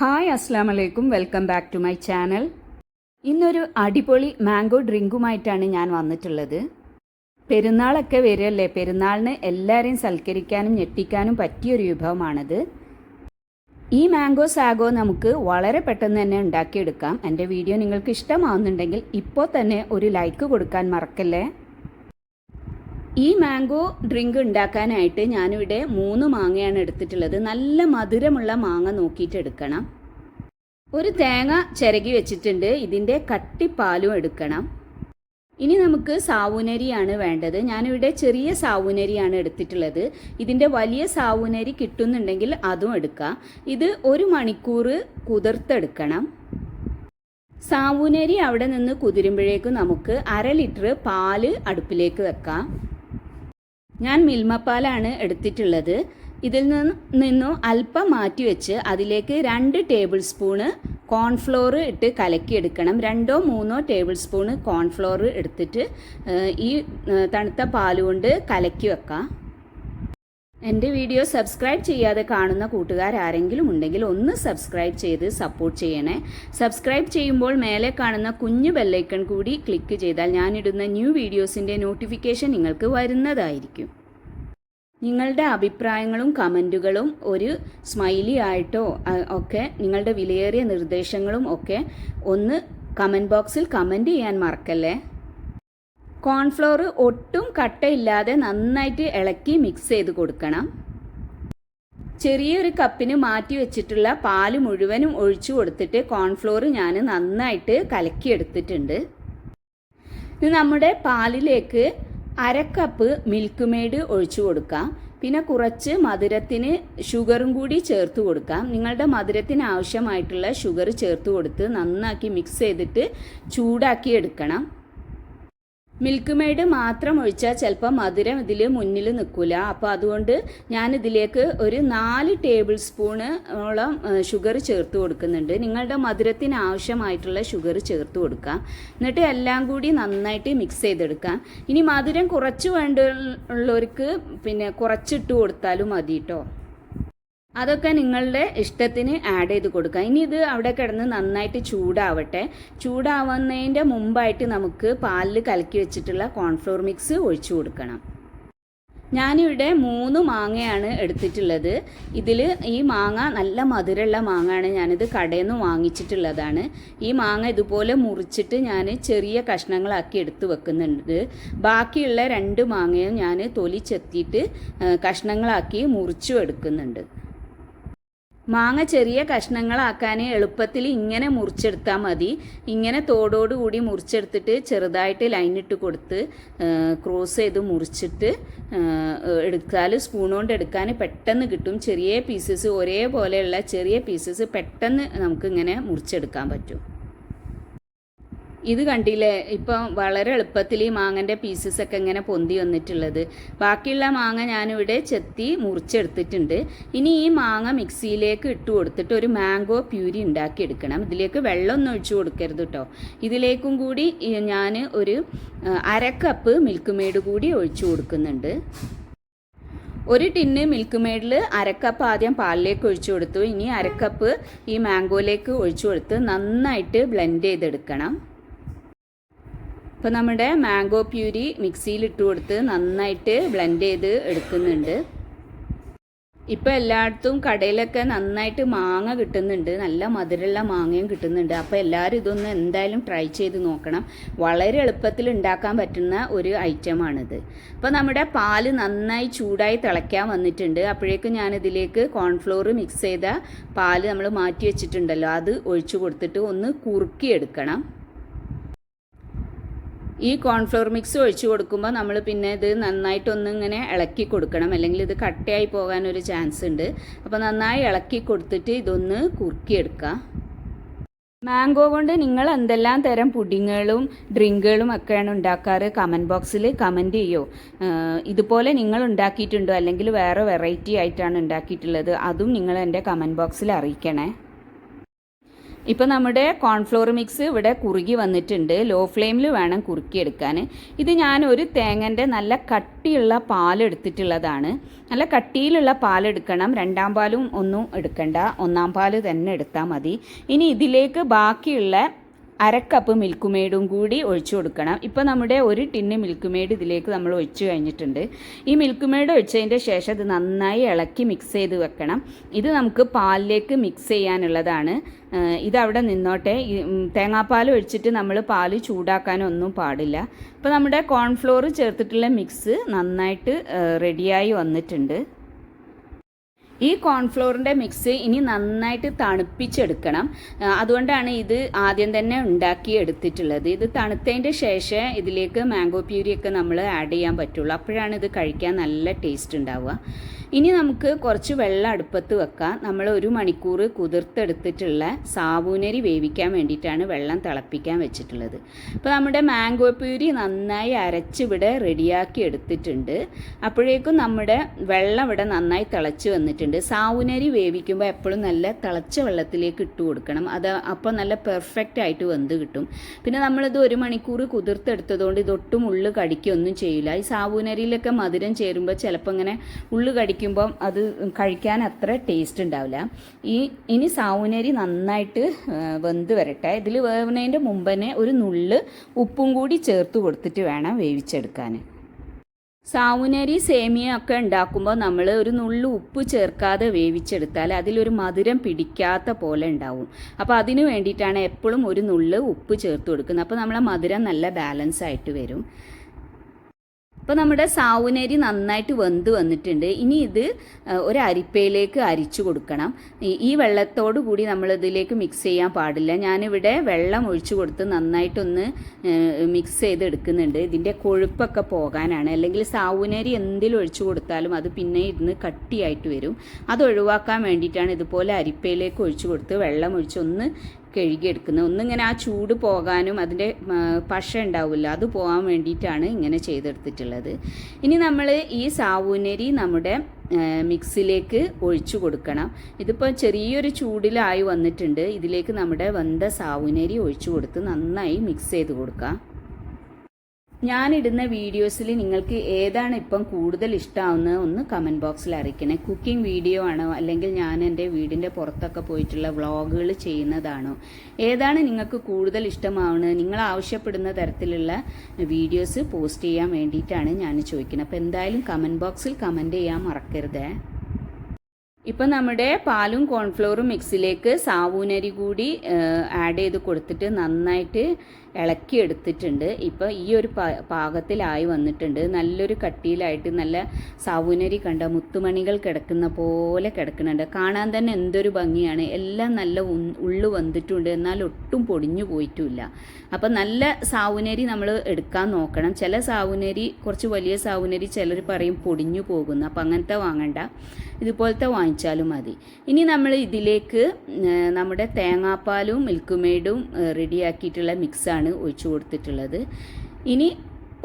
Hi അസ്സാം വലൈക്കും welcome back to my channel. ഇന്നൊരു അടിപൊളി മാംഗോ ഡ്രിങ്കുമായിട്ടാണ് ഞാൻ വന്നിട്ടുള്ളത്. പെരുന്നാളൊക്കെ വരികയല്ലേ? പെരുന്നാളിന് എല്ലാവരെയും സൽക്കരിക്കാനും ഞെട്ടിക്കാനും പറ്റിയൊരു വിഭവമാണിത്. ഈ മാംഗോ സാഗോ നമുക്ക് വളരെ പെട്ടെന്ന് തന്നെ ഉണ്ടാക്കിയെടുക്കാം. എന്റെ വീഡിയോ നിങ്ങൾക്ക് ഇഷ്ടമാവുന്നുണ്ടെങ്കിൽ ഇപ്പോൾ തന്നെ ഒരു ലൈക്ക് കൊടുക്കാൻ മറക്കല്ലേ? ഈ മാംഗോ ഡ്രിങ്ക് ഉണ്ടാക്കാനായിട്ട് ഞാനിവിടെ മൂന്ന് മാങ്ങയാണ് എടുത്തിട്ടുള്ളത്. നല്ല മധുരമുള്ള മാങ്ങ നോക്കിയിട്ട് എടുക്കണം. ഒരു തേങ്ങ ചിരകി വെച്ചിട്ടുണ്ട്. ഇതിന്റെ കട്ടിപ്പാലും എടുക്കണം. ഇനി നമുക്ക് സാവുനരിയാണ് വേണ്ടത്. ഞാനിവിടെ ചെറിയ സാവുനരിയാണ് എടുത്തിട്ടുള്ളത്. ഇതിന്റെ വലിയ സാവുനരി കിട്ടുന്നുണ്ടെങ്കിൽ അതും എടുക്കാം. ഇത് ഒരു മണിക്കൂർ കുതിർത്തെടുക്കണം. സാവുനരി അവിടെ നിന്ന് കുതിരുമ്പോഴേക്കും നമുക്ക് അര ലിറ്റർ പാൽ അടുപ്പിലേക്ക് വെക്കാം. ഞാൻ മിൽമപ്പാലാണ് എടുത്തിട്ടുള്ളത്. ഇതിൽ നിന്ന് അല്പം മാറ്റി വെച്ച് അതിലേക്ക് രണ്ട് ടേബിൾ സ്പൂണ് കോൺഫ്ലോർ ഇട്ട് കലക്കിയെടുക്കണം രണ്ടോ മൂന്നോ ടേബിൾ സ്പൂണ് കോൺഫ്ലോർ എടുത്തിട്ട് ഈ തണുത്ത പാലുകൊണ്ട് കലക്കി വെക്കാം. എന്റെ വീഡിയോ സബ്സ്ക്രൈബ് ചെയ്യാതെ കാണുന്ന കൂട്ടുകാർ ആരെങ്കിലും ഉണ്ടെങ്കിൽ ഒന്ന് സബ്സ്ക്രൈബ് ചെയ്ത് സപ്പോർട്ട് ചെയ്യണേ. സബ്സ്ക്രൈബ് ചെയ്യുമ്പോൾ മേലെ കാണുന്ന കുഞ്ഞു ബെല്ലൈക്കൺ കൂടി ക്ലിക്ക് ചെയ്താൽ ഞാനിടുന്ന ന്യൂ വീഡിയോസിന്റെ നോട്ടിഫിക്കേഷൻ നിങ്ങൾക്ക് വരുന്നതായിരിക്കും. നിങ്ങളുടെ അഭിപ്രായങ്ങളും കമന്റുകളും ഒരു സ്മൈലി ആയിട്ടോ ഒക്കെ നിങ്ങളുടെ വിലയേറിയ നിർദ്ദേശങ്ങളും ഒക്കെ ഒന്ന് കമന്റ് ബോക്സിൽ കമന്റ് ചെയ്യാൻ മറക്കല്ലേ? കോൺഫ്ലോർ ഒട്ടും കട്ടയില്ലാതെ നന്നായിട്ട് ഇളക്കി മിക്സ് ചെയ്ത് കൊടുക്കണം. ചെറിയൊരു കപ്പിന് മാറ്റി വെച്ചിട്ടുള്ള പാൽ മുഴുവനും ഒഴിച്ചു കൊടുത്തിട്ട് കോൺഫ്ലോർ ഞാൻ നന്നായിട്ട് കലക്കിയെടുത്തിട്ടുണ്ട്. ഇത് നമ്മുടെ പാലിലേക്ക് അര കപ്പ് മിൽക്ക് മെയ്ഡ് ഒഴിച്ചു കൊടുക്കാം. പിന്നെ കുറച്ച് മധുരത്തിന് ഷുഗറും കൂടി ചേർത്ത് കൊടുക്കാം. നിങ്ങളുടെ മധുരത്തിന് ആവശ്യമായിട്ടുള്ള ഷുഗർ ചേർത്ത് കൊടുത്ത് നന്നാക്കി മിക്സ് ചെയ്തിട്ട് ചൂടാക്കി എടുക്കണം. മിൽക്ക് മെയ്ഡ് മാത്രം ഒഴിച്ചാൽ ചിലപ്പോൾ മധുരം ഇതിൽ മുന്നിൽ നിൽക്കില്ല അപ്പോൾ അതുകൊണ്ട് ഞാൻ ഇതിലേക്ക് ഒരു നാല് ടേബിൾ ഓളം ഷുഗർ ചേർത്ത് കൊടുക്കുന്നുണ്ട്. നിങ്ങളുടെ മധുരത്തിന് ആവശ്യമായിട്ടുള്ള ഷുഗർ ചേർത്ത് കൊടുക്കാം. എന്നിട്ട് എല്ലാം കൂടി നന്നായിട്ട് മിക്സ് ചെയ്തെടുക്കാം. ഇനി മധുരം കുറച്ച് വേണ്ടുള്ളവർക്ക് പിന്നെ കുറച്ചിട്ട് കൊടുത്താലും മതി കേട്ടോ അതൊക്കെ നിങ്ങളുടെ ഇഷ്ടത്തിന് ആഡ് ചെയ്ത് കൊടുക്കുക ഇനി ഇത് അവിടെ കിടന്ന് നന്നായിട്ട് ചൂടാവട്ടെ. ചൂടാവുന്നതിന്റെ മുമ്പായിട്ട് നമുക്ക് പാലിൽ കലക്കി വെച്ചിട്ടുള്ള കോൺഫ്ലോർ മിക്സ് ഒഴിച്ചു കൊടുക്കണം. ഞാനിവിടെ മൂന്ന് മാങ്ങയാണ് എടുത്തിട്ടുള്ളത്. ഇതിൽ ഈ മാങ്ങ നല്ല മധുരമുള്ള മാങ്ങയാണ് ഞാനിത് കടയിൽ നിന്ന് വാങ്ങിച്ചിട്ടുള്ളതാണ്. ഈ മാങ്ങ ഇതുപോലെ മുറിച്ചിട്ട് ഞാൻ ചെറിയ കഷ്ണങ്ങളാക്കി എടുത്ത് വെക്കുന്നുണ്ട്. ബാക്കിയുള്ള രണ്ട് മാങ്ങയും ഞാൻ തൊലി ചെത്തിയിട്ട് കഷ്ണങ്ങളാക്കി മുറിച്ചു എടുക്കുന്നുണ്ട്. മാങ്ങ ചെറിയ കഷ്ണങ്ങളാക്കാൻ എളുപ്പത്തിൽ ഇങ്ങനെ മുറിച്ചെടുത്താൽ മതി. ഇങ്ങനെ തോടോടുകൂടി മുറിച്ചെടുത്തിട്ട് ചെറുതായിട്ട് ലൈനിട്ട് കൊടുത്ത് ക്രോസ് ചെയ്ത് മുറിച്ചിട്ട് എടുത്താൽ സ്പൂൺ കൊണ്ട് എടുക്കാൻ പെട്ടെന്ന് കിട്ടും. ചെറിയ പീസസ് ഒരേപോലെയുള്ള ചെറിയ പീസസ് പെട്ടെന്ന് നമുക്കിങ്ങനെ മുറിച്ചെടുക്കാൻ പറ്റും. ഇത് കണ്ടില്ലേ? ഇപ്പം വളരെ എളുപ്പത്തിൽ ഈ മാങ്ങന്റെ പീസസ് ഒക്കെ ഇങ്ങനെ പൊന്തി വന്നിട്ടുള്ളത്. ബാക്കിയുള്ള മാങ്ങ ഞാനിവിടെ ചെത്തി മുറിച്ചെടുത്തിട്ടുണ്ട്. ഇനി ഈ മാങ്ങ മിക്സിയിലേക്ക് ഇട്ട് കൊടുത്തിട്ട് ഒരു മാംഗോ പ്യൂരി ഉണ്ടാക്കിയെടുക്കണം. ഇതിലേക്ക് വെള്ളമൊന്നും ഒഴിച്ചു കൊടുക്കരുത് കേട്ടോ ഇതിലേക്കും കൂടി ഞാൻ ഒരു അരക്കപ്പ് കപ്പ് മിൽക്ക് മെയ്ഡ് കൂടി ഒഴിച്ചു കൊടുക്കുന്നുണ്ട്. ഒരു ടിന്ന് മിൽക്ക് മെയ്ഡിൽ അരക്കപ്പ് ആദ്യം പാലിലേക്ക് ഒഴിച്ചു കൊടുത്തു. ഇനി അരക്കപ്പ് ഈ മാംഗോയിലേക്ക് ഒഴിച്ചു കൊടുത്ത് നന്നായിട്ട് ബ്ലെൻഡ് ചെയ്തെടുക്കണം. ഇപ്പോൾ നമ്മുടെ മാംഗോ പ്യൂരി മിക്സിയിൽ ഇട്ട് കൊടുത്ത് നന്നായിട്ട് ബ്ലെൻഡ് ചെയ്ത് എടുക്കുന്നുണ്ട്. ഇപ്പോൾ എല്ലായിടത്തും കടയിലൊക്കെ നന്നായിട്ട് മാങ്ങ കിട്ടുന്നുണ്ട്. നല്ല മധുരമുള്ള മാങ്ങയും കിട്ടുന്നുണ്ട്. അപ്പോൾ എല്ലാവരും ഇതൊന്ന് എന്തായാലും ട്രൈ ചെയ്ത് നോക്കണം. വളരെ എളുപ്പത്തിൽ ഉണ്ടാക്കാൻ പറ്റുന്ന ഒരു ഐറ്റമാണിത്. അപ്പോൾ നമ്മുടെ പാൽ നന്നായി ചൂടായി തിളയ്ക്കാൻ വന്നിട്ടുണ്ട്. അപ്പോഴേക്കും ഞാനിതിലേക്ക് കോൺഫ്ലോർ മിക്സ് ചെയ്ത പാൽ നമ്മൾ മാറ്റി വെച്ചിട്ടുണ്ടല്ലോ. അത് ഒഴിച്ചു കൊടുത്തിട്ട് ഒന്ന് കുറുക്കിയെടുക്കണം. ഈ കോൺഫ്ലോർ മിക്സ് ഒഴിച്ചു കൊടുക്കുമ്പോൾ നമ്മൾ പിന്നെ ഇത് നന്നായിട്ടൊന്ന് ഇങ്ങനെ ഇളക്കി കൊടുക്കണം. അല്ലെങ്കിൽ ഇത് കട്ടയായി പോകാനൊരു ചാൻസ് ഉണ്ട്. അപ്പോൾ നന്നായി ഇളക്കി കൊടുത്തിട്ട് ഇതൊന്ന് കുറുക്കിയെടുക്കുക മാംഗോ കൊണ്ട് നിങ്ങൾ എന്തെല്ലാം തരം പുഡിങ്ങുകളും ഡ്രിങ്കുകളും ഒക്കെയാണ് ഉണ്ടാക്കാറ്? കമന്റ് ബോക്സിൽ കമന്റ് ചെയ്യോ. ഇതുപോലെ നിങ്ങൾ ഉണ്ടാക്കിയിട്ടുണ്ടോ? അല്ലെങ്കിൽ വേറെ വെറൈറ്റി ആയിട്ടാണ് ഉണ്ടാക്കിയിട്ടുള്ളത്? അതും നിങ്ങൾ എന്റെ കമന്റ് ബോക്സിൽ അറിയിക്കണേ. ഇപ്പോൾ നമ്മുടെ കോൺഫ്ലോർ മിക്സ് ഇവിടെ കുറുകി വന്നിട്ടുണ്ട്. ലോ ഫ്ലെയിമിൽ വേണം കുറുക്കിയെടുക്കാൻ ഇത് ഞാൻ ഒരു തേങ്ങന്റെ നല്ല കട്ടിയുള്ള പാലെടുത്തിട്ടുള്ളതാണ് നല്ല കട്ടിയിലുള്ള പാലെടുക്കണം രണ്ടാം പാലും ഒന്നും എടുക്കണ്ട. ഒന്നാം പാൽ തന്നെ എടുത്താൽ മതി. ഇനി ഇതിലേക്ക് ബാക്കിയുള്ള അരക്കപ്പ് മിൽക്ക് കൂടി ഒഴിച്ചു കൊടുക്കണം. ഇപ്പോൾ നമ്മുടെ ഒരു ടിന്ന് മിൽക്ക് മെയ്ഡ് ഇതിലേക്ക് നമ്മൾ ഒഴിച്ചു കഴിഞ്ഞിട്ടുണ്ട്. ഈ മിൽക്ക് മെയ്ഡ് ഒഴിച്ചതിന്റെ ശേഷം ഇത് നന്നായി ഇളക്കി മിക്സ് ചെയ്ത് വെക്കണം. ഇത് നമുക്ക് പാലിലേക്ക് മിക്സ് ചെയ്യാനുള്ളതാണ്. ഇതവിടെ നിന്നോട്ടെ. തേങ്ങാപ്പാൽ ഒഴിച്ചിട്ട് നമ്മൾ പാൽ ചൂടാക്കാനൊന്നും പാടില്ല. ഇപ്പോൾ നമ്മുടെ കോൺഫ്ലോർ ചേർത്തിട്ടുള്ള മിക്സ് നന്നായിട്ട് റെഡിയായി വന്നിട്ടുണ്ട്. ഈ കോൺഫ്ലോറിന്റെ മിക്സ് ഇനി നന്നായിട്ട് തണുപ്പിച്ചെടുക്കണം. അതുകൊണ്ടാണ് ഇത് ആദ്യം തന്നെ ഉണ്ടാക്കി എടുത്തിട്ടുള്ളത് ഇത് തണുത്തതിന്റെ ശേഷം ഇതിലേക്ക് മാംഗോ പ്യൂരിയൊക്കെ നമ്മൾ ആഡ് ചെയ്യാൻ പറ്റുള്ളൂ. അപ്പോഴാണ് ഇത് കഴിക്കാൻ നല്ല ടേസ്റ്റ് ഉണ്ടാവുക. ഇനി നമുക്ക് കുറച്ച് വെള്ളം അടുപ്പത്ത് വെക്കാം. നമ്മൾ ഒരു മണിക്കൂർ കുതിർത്തെടുത്തിട്ടുള്ള സാബൂനരി വേവിക്കാൻ വേണ്ടിയിട്ടാണ് വെള്ളം തിളപ്പിക്കാൻ വെച്ചിട്ടുള്ളത്. അപ്പോൾ നമ്മുടെ മാംഗോ പ്യൂരി നന്നായി അരച്ചിവിടെ റെഡിയാക്കി എടുത്തിട്ടുണ്ട്. അപ്പോഴേക്കും നമ്മുടെ വെള്ളം ഇവിടെ നന്നായി തിളച്ച് വന്നിട്ടുണ്ട്. സാവുനരി വേവിക്കുമ്പോൾ എപ്പോഴും നല്ല തിളച്ച വെള്ളത്തിലേക്ക് ഇട്ട് കൊടുക്കണം. അത് അപ്പോൾ നല്ല പെർഫെക്റ്റ് ആയിട്ട് വെന്ത് കിട്ടും. പിന്നെ നമ്മളിത് ഒരു മണിക്കൂർ കുതിർത്തെടുത്തതുകൊണ്ട് ഇതൊട്ടും ഉള്ളു കടിക്കൊന്നും ചെയ്യില്ല. ഈ സാവുനരിയിലൊക്കെ മധുരം ചേരുമ്പോൾ ചിലപ്പോൾ ഇങ്ങനെ ഉള്ളു കടിക്കുമ്പോൾ അത് കഴിക്കാൻ അത്ര ടേസ്റ്റ് ഉണ്ടാവില്ല. ഈ ഇനി സാവുനരി നന്നായിട്ട് വെന്ത് വരട്ടെ. ഇതിൽ വേവുന്നതിന്റെ മുമ്പ് തന്നെ ഒരു നുള്ള് ഉപ്പും കൂടി ചേർത്ത് കൊടുത്തിട്ട് വേണം വേവിച്ചെടുക്കാൻ സാവുനരി സേമിയ ഒക്കെ ഉണ്ടാക്കുമ്പോൾ നമ്മൾ ഒരു നുള്ളു ഉപ്പ് ചേർക്കാതെ വേവിച്ചെടുത്താൽ അതിലൊരു മധുരം പിടിക്കാത്ത പോലെ ഉണ്ടാവും. അപ്പോൾ അതിന് വേണ്ടിയിട്ടാണ് എപ്പോഴും ഒരു നുള്ളു ഉപ്പ് ചേർത്ത് കൊടുക്കുന്നത്. അപ്പോൾ നമ്മളെ മധുരം നല്ല ബാലൻസ് ആയിട്ട് വരും. അപ്പോൾ നമ്മുടെ സാവുനരി നന്നായിട്ട് വെന്ത് വന്നിട്ടുണ്ട്. ഇനി ഇത് ഒരു അരിപ്പയിലേക്ക് അരിച്ചു കൊടുക്കണം. ഈ- വെള്ളത്തോട് കൂടി നമ്മൾ ഇതിലേക്ക് മിക്സ് ചെയ്യാൻ പാടില്ല. ഞാനിവിടെ വെള്ളം ഒഴിച്ചു കൊടുത്ത് നന്നായിട്ടൊന്ന് മിക്സ് ചെയ്ത് എടുക്കുന്നുണ്ട് ഇതിന്റെ കൊഴുപ്പൊക്കെ പോകാനാണ്. അല്ലെങ്കിൽ സാവുനരി എന്തിലും ഒഴിച്ചു കൊടുത്താലും അത് പിന്നെ ഇരുന്ന് കട്ടിയായിട്ട് വരും. അത് ഒഴിവാക്കാൻ വേണ്ടിയിട്ടാണ് ഇതുപോലെ അരിപ്പയിലേക്ക് ഒഴിച്ചു കൊടുത്ത് വെള്ളം ഒഴിച്ച് ഒന്ന് കഴുകിയെടുക്കുന്നത്. ഒന്നിങ്ങനെ ആ ചൂട് പോകാനും അതിന്റെ പശ ഉണ്ടാവില്ല അത് പോകാൻ വേണ്ടിയിട്ടാണ് ഇങ്ങനെ ചെയ്തെടുത്തിട്ടുള്ളത്. ഇനി നമ്മൾ ഈ സാവൂനരി നമ്മുടെ മിക്സിലേക്ക് ഒഴിച്ചു കൊടുക്കണം. ഇതിപ്പോൾ ചെറിയൊരു ചൂടിലായി വന്നിട്ടുണ്ട്. ഇതിലേക്ക് നമ്മുടെ വെന്ത സാവൂനരി ഒഴിച്ചു കൊടുത്ത് നന്നായി മിക്സ് ചെയ്ത് കൊടുക്കാം. ഞാനിടുന്ന വീഡിയോസിൽ നിങ്ങൾക്ക് ഏതാണ് ഇപ്പം കൂടുതൽ ഇഷ്ടമാവുന്നത് ഒന്ന് കമന്റ് ബോക്സിൽ അറിയിക്കണേ. കുക്കിംഗ് വീഡിയോ ആണോ? അല്ലെങ്കിൽ ഞാൻ എന്റെ വീടിന്റെ പുറത്തൊക്കെ പോയിട്ടുള്ള വ്ളോഗുകൾ ചെയ്യുന്നതാണോ? ഏതാണ് നിങ്ങൾക്ക് കൂടുതൽ ഇഷ്ടമാവുന്നത്? നിങ്ങൾ ആവശ്യപ്പെടുന്ന തരത്തിലുള്ള വീഡിയോസ് പോസ്റ്റ് ചെയ്യാൻ വേണ്ടിയിട്ടാണ് ഞാൻ ചോദിക്കുന്നത്. അപ്പോൾ എന്തായാലും കമന്റ് ബോക്സിൽ കമന്റ് ചെയ്യാൻ മറക്കരുതേ. ഇപ്പം നമ്മുടെ പാലും കോൺഫ്ലോറും മിക്സിലേക്ക് സാവൂനരി കൂടി ആഡ് ചെയ്ത് കൊടുത്തിട്ട് നന്നായിട്ട് ഇളക്കി എടുത്തിട്ടുണ്ട്. ഇപ്പോൾ ഈ ഒരു പാകത്തിലായി വന്നിട്ടുണ്ട്. നല്ലൊരു കട്ടിയിലായിട്ട് നല്ല സൗനരി കണ്ട മുത്തുമണികൾ കിടക്കുന്ന പോലെ കിടക്കുന്നുണ്ട്. കാണാൻ തന്നെ എന്തൊരു ഭംഗിയാണ്. എല്ലാം നല്ല ഉള്ളു വന്നിട്ടുണ്ട്. എന്നാൽ ഒട്ടും പൊടിഞ്ഞു പോയിട്ടുമില്ല അപ്പം നല്ല സാവുനരി നമ്മൾ എടുക്കാൻ നോക്കണം. ചില സാവുനരി കുറച്ച് വലിയ സാവുനരി ചിലർ പറയും പൊടിഞ്ഞു പോകുന്നു. അപ്പം അങ്ങനത്തെ വാങ്ങണ്ട. ഇതുപോലത്തെ വാങ്ങിച്ചാലും മതി. ഇനി നമ്മൾ ഇതിലേക്ക് നമ്മുടെ തേങ്ങാപ്പാലും മിൽക്ക് മെയ്ഡും റെഡിയാക്കിയിട്ടുള്ള മിക്സാണ് ഒഴിച്ചു കൊടുത്തിട്ടുള്ളത്. ഇനി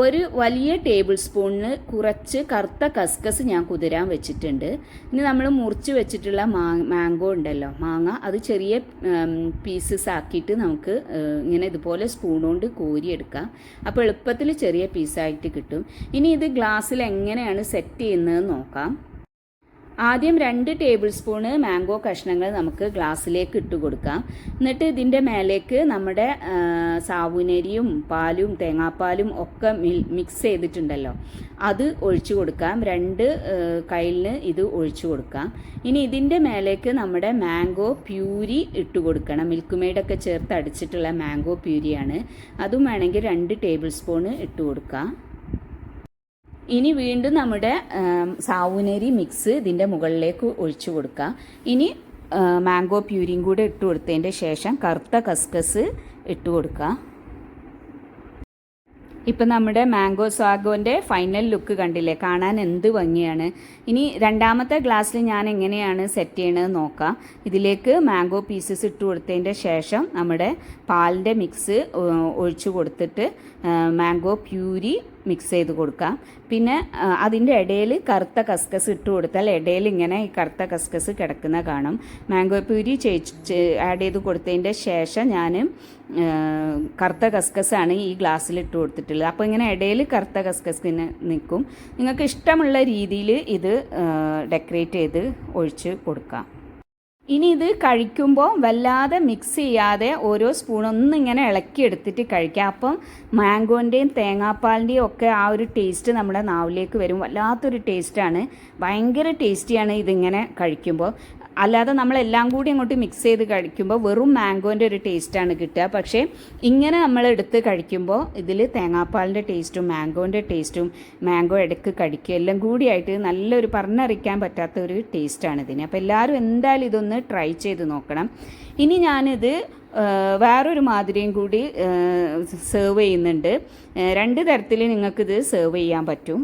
ഒരു വലിയ ടേബിൾ സ്പൂണിന് കുറച്ച് കറുത്ത കസ്കസ് ഞാൻ കുതിരാൻ വെച്ചിട്ടുണ്ട്. ഇനി നമ്മൾ മുറിച്ച് വെച്ചിട്ടുള്ള മാംഗോ ഉണ്ടല്ലോ. മാങ്ങ അത് ചെറിയ പീസസ് ആക്കിയിട്ട് നമുക്ക് ഇങ്ങനെ ഇതുപോലെ സ്പൂൺ കൊണ്ട് കോരിയെടുക്കാം. അപ്പോൾ എളുപ്പത്തിൽ ചെറിയ പീസായിട്ട് കിട്ടും. ഇനി ഇത് ഗ്ലാസ്സിൽ എങ്ങനെയാണ് സെറ്റ് ചെയ്യുന്നത് നോക്കാം. ആദ്യം രണ്ട് ടേബിൾ സ്പൂണ് മാംഗോ കഷ്ണങ്ങൾ നമുക്ക് ഗ്ലാസ്സിലേക്ക് ഇട്ട് കൊടുക്കാം. എന്നിട്ട് ഇതിന്റെ മേലേക്ക് നമ്മുടെ സാവുനരിയും പാലും തേങ്ങാപ്പാലും ഒക്കെ മിക്സ് ചെയ്തിട്ടുണ്ടല്ലോ. അത് ഒഴിച്ചു കൊടുക്കാം. രണ്ട് കയ്യിലിന് ഇത് ഒഴിച്ചു കൊടുക്കാം. ഇനി ഇതിന്റെ മേലേക്ക് നമ്മുടെ മാംഗോ പ്യൂരി ഇട്ട് കൊടുക്കണം. മിൽക്ക് മെയ്ഡൊക്കെ ചേർത്ത് അടിച്ചിട്ടുള്ള മാംഗോ പ്യൂരിയാണ്. അതും വേണമെങ്കിൽ രണ്ട് ടേബിൾ സ്പൂണ് ഇട്ട് കൊടുക്കാം. ഇനി വീണ്ടും നമ്മുടെ സാവുനരി മിക്സ് ഇതിന്റെ മുകളിലേക്ക് ഒഴിച്ചു കൊടുക്കാം. ഇനി മാംഗോ പ്യൂരിയും കൂടെ ഇട്ട് കൊടുത്തതിന്റെ ശേഷം കറുത്ത കസ്കസ് ഇട്ട് കൊടുക്കുക ഇപ്പം നമ്മുടെ മാംഗോ സാഗോന്റെ ഫൈനൽ ലുക്ക് കണ്ടില്ലേ? കാണാൻ എന്ത് ഭംഗിയാണ്. ഇനി രണ്ടാമത്തെ ഗ്ലാസ്സിൽ ഞാൻ എങ്ങനെയാണ് സെറ്റ് ചെയ്യണത് നോക്കാം. ഇതിലേക്ക് മാംഗോ പീസസ് ഇട്ട് കൊടുത്തതിന്റെ ശേഷം നമ്മുടെ പാലിന്റെ മിക്സ് ഒഴിച്ചു കൊടുത്തിട്ട് മാംഗോ പ്യൂരി മിക്സ് ചെയ്ത് കൊടുക്കാം പിന്നെ അതിന്റെ ഇടയിൽ കറുത്ത കസ്കസ് ഇട്ട് കൊടുത്താൽ ഇടയിൽ ഇങ്ങനെ ഈ കറുത്ത കസ്കസ് കിടക്കുന്ന കാണും. മാംഗോ പ്യൂരി ആഡ് ചെയ്ത് കൊടുത്തതിന്റെ ശേഷം ഞാൻ കറുത്ത കസ്കസാണ് ഈ ഗ്ലാസ്സിൽ ഇട്ട് കൊടുത്തിട്ടുള്ളത്. അപ്പോൾ ഇങ്ങനെ ഇടയിൽ കറുത്ത കസ്കസിന് നിൽക്കും. നിങ്ങൾക്ക് ഇഷ്ടമുള്ള രീതിയിൽ ഇത് ഡെക്കറേറ്റ് ചെയ്ത് ഒഴിച്ച് കൊടുക്കാം. ഇനി ഇത് കഴിക്കുമ്പോൾ വല്ലാതെ മിക്സ് ചെയ്യാതെ ഓരോ സ്പൂൺ ഒന്ന് ഇങ്ങനെ ഇളക്കി എടുത്തിട്ട് കഴിക്കുക അപ്പം മാംഗോന്റെയും തേങ്ങാപ്പാലിന്റെയും ഒക്കെ ആ ഒരു ടേസ്റ്റ് നമ്മുടെ നാവിലേക്ക് വരും. വല്ലാത്തൊരു ടേസ്റ്റാണ് ഭയങ്കര ടേസ്റ്റിയാണ് ഇതിങ്ങനെ കഴിക്കുമ്പോൾ അല്ലാതെ നമ്മളെല്ലാം കൂടി അങ്ങോട്ട് മിക്സ് ചെയ്ത് കഴിക്കുമ്പോൾ വെറും മാംഗോന്റെ ഒരു ടേസ്റ്റാണ് കിട്ടുക. പക്ഷേ ഇങ്ങനെ നമ്മൾ എടുത്ത് കഴിക്കുമ്പോൾ ഇതിൽ തേങ്ങാപ്പാലിന്റെ ടേസ്റ്റും മാംഗോന്റെ ടേസ്റ്റും മാംഗോ ഇടയ്ക്ക് കഴിക്കുക എല്ലാം കൂടിയായിട്ട് നല്ലൊരു പറഞ്ഞറിയിക്കാൻ പറ്റാത്ത ഒരു ടേസ്റ്റാണ് ഇതിന്. അപ്പോൾ എല്ലാവരും എന്തായാലും ഇതൊന്ന് ട്രൈ ചെയ്ത് നോക്കണം. ഇനി ഞാനിത് വേറൊരു മാതിരിയും കൂടി സെർവ് ചെയ്യുന്നുണ്ട്. രണ്ട് തരത്തിൽ നിങ്ങൾക്കിത് സെർവ് ചെയ്യാൻ പറ്റും.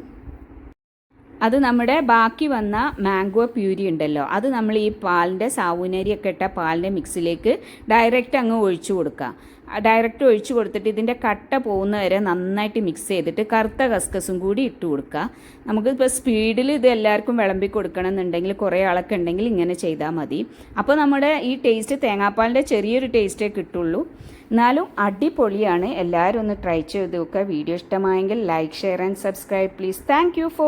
അത് നമ്മുടെ ബാക്കി വന്ന മാംഗോ പ്യൂരി ഉണ്ടല്ലോ. അത് നമ്മൾ ഈ പാലിന്റെ സാവുനരിയൊക്കെ ഇട്ട പാലിന്റെ മിക്സിലേക്ക് ഡയറക്റ്റ് അങ്ങ് ഒഴിച്ചു കൊടുക്കുക. ഡയറക്റ്റ് ഒഴിച്ചു കൊടുത്തിട്ട് ഇതിന്റെ കട്ട പോകുന്ന വരെ നന്നായിട്ട് മിക്സ് ചെയ്തിട്ട് കറുത്ത കസ്കസും കൂടി ഇട്ട് കൊടുക്കുക. നമുക്ക് ഇപ്പോൾ സ്പീഡിൽ ഇത് എല്ലാവർക്കും വിളമ്പി കൊടുക്കണം എന്നുണ്ടെങ്കിൽ കുറേ ആളൊക്കെ ഉണ്ടെങ്കിൽ ഇങ്ങനെ ചെയ്താൽ മതി. അപ്പോൾ നമ്മുടെ ഈ ടേസ്റ്റ് തേങ്ങാപ്പാലിന്റെ ചെറിയൊരു ടേസ്റ്റേ കിട്ടുള്ളൂ. എന്നാലും അടിപൊളിയാണ്. എല്ലാവരും ഒന്ന് ട്രൈ ചെയ്ത് നോക്കുക വീഡിയോ ഇഷ്ടമായെങ്കിൽ like share and subscribe please thank for